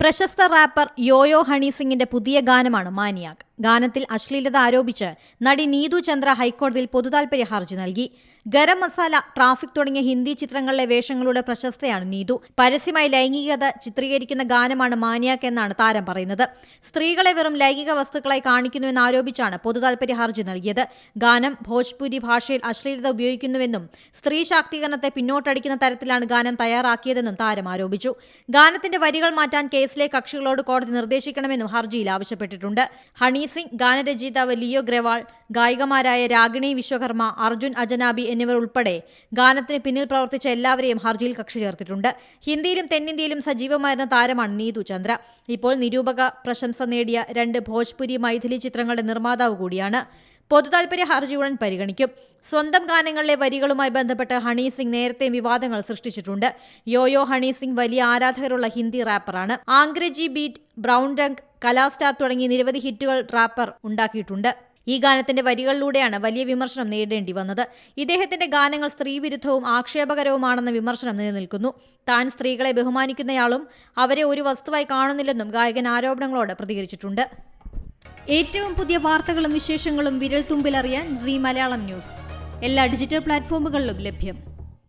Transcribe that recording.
പ്രശസ്ത wrapper yo-yo honey സിംഗിന്റെ പുതിയ ഗാനമാണ് മാനിയാക് ഗാനത്തിൽ അശ്ലീലത ആരോപിച്ച് നടി നീതു ചന്ദ്ര ഹൈക്കോടതിയിൽ പൊതുതാൽപര്യ ഹർജി നൽകി. ഗരം മസാല ട്രാഫിക് തുടങ്ങിയ ഹിന്ദി ചിത്രങ്ങളിലെ വേഷങ്ങളുടെ പ്രശസ്തയാണ് നീതു. പരസ്യമായി ലൈംഗികത ചിത്രീകരിക്കുന്ന ഗാനമാണ് മാനിയാക്ക് എന്നാണ് താരം പറയുന്നത്. സ്ത്രീകളെ വെറും ലൈംഗിക വസ്തുക്കളായി കാണിക്കുന്നുവെന്ന് ആരോപിച്ചാണ് പൊതുതാൽപര്യ ഹർജി നൽകിയത്. ഗാനം ഭോജ്പുരി ഭാഷയിൽ അശ്ലീലത ഉപയോഗിക്കുന്നുവെന്നും സ്ത്രീ ശാക്തീകരണത്തെ പിന്നോട്ടടിക്കുന്ന തരത്തിലാണ് ഗാനം തയ്യാറാക്കിയതെന്നും താരം ആരോപിച്ചു. ഗാനത്തിന്റെ വരികൾ മാറ്റാൻ കേസിലെ കക്ഷികളോട് കോടതി നിർദ്ദേശിക്കണമെന്നും ഹർജിയിൽ ആവശ്യപ്പെട്ടിട്ടുണ്ട്. ഹണി സിംഗ് ഗാനരചയിതാവ് ലിയോ ഗ്രവാൾ ഗായികമാരായ രാഗിണി വിശ്വകർമ്മ അർജുൻ അജനാബി എന്നിവർ ഉൾപ്പെടെ ഗാനത്തിന് പിന്നിൽ പ്രവർത്തിച്ച എല്ലാവരെയും ഹർജിയിൽ കക്ഷി ചേർത്തിട്ടുണ്ട്. ഹിന്ദിയിലും തെന്നിന്ത്യയിലും സജീവമായിരുന്ന താരമാണ് നീതു ചന്ദ്ര. ഇപ്പോൾ നിരൂപക പ്രശംസ നേടിയ രണ്ട് ഭോജ്പുരി മൈഥിലി ചിത്രങ്ങളുടെ നിർമ്മാതാവ് കൂടിയാണ്. പൊതുതാൽപര്യ ഹർജി ഉടൻ പരിഗണിക്കും. സ്വന്തം ഗാനങ്ങളിലെ വരികളുമായി ബന്ധപ്പെട്ട് ഹണി സിംഗ് നേരത്തെ വിവാദങ്ങൾ സൃഷ്ടിച്ചിട്ടുണ്ട്. യോയോ ഹണി സിംഗ് വലിയ ആരാധകരുള്ള ഹിന്ദി റാപ്പറാണ്. ആംഗ്രജി ബീറ്റ് ബ്രൗൺ രംഗ് കലാസ്റ്റാർ തുടങ്ങി നിരവധി ഹിറ്റുകൾ റാപ്പർ ഉണ്ടാക്കിയിട്ടുണ്ട്. ഈ ഗാനത്തിന്റെ വരികളിലൂടെയാണ് വലിയ വിമർശനം നേരിടേണ്ടി വന്നത്. ഇദ്ദേഹത്തിന്റെ ഗാനങ്ങൾ സ്ത്രീവിരുദ്ധവും ആക്ഷേപകരവുമാണെന്ന വിമർശനം നിലനിൽക്കുന്നു. താൻ സ്ത്രീകളെ ബഹുമാനിക്കുന്നയാളും അവരെ ഒരു വസ്തുവായി കാണുന്നില്ലെന്നും ഗായകൻ ആരോപണങ്ങളോട് പ്രതികരിച്ചിട്ടുണ്ട്. ഏറ്റവും പുതിയ വാർത്തകളും വിശേഷങ്ങളും വിരൽ തുമ്പിലറിയാൻ സി മലയാളം ന്യൂസ്. എല്ലാ ഡിജിറ്റൽ പ്ലാറ്റ്ഫോമുകളിലും ലഭ്യം.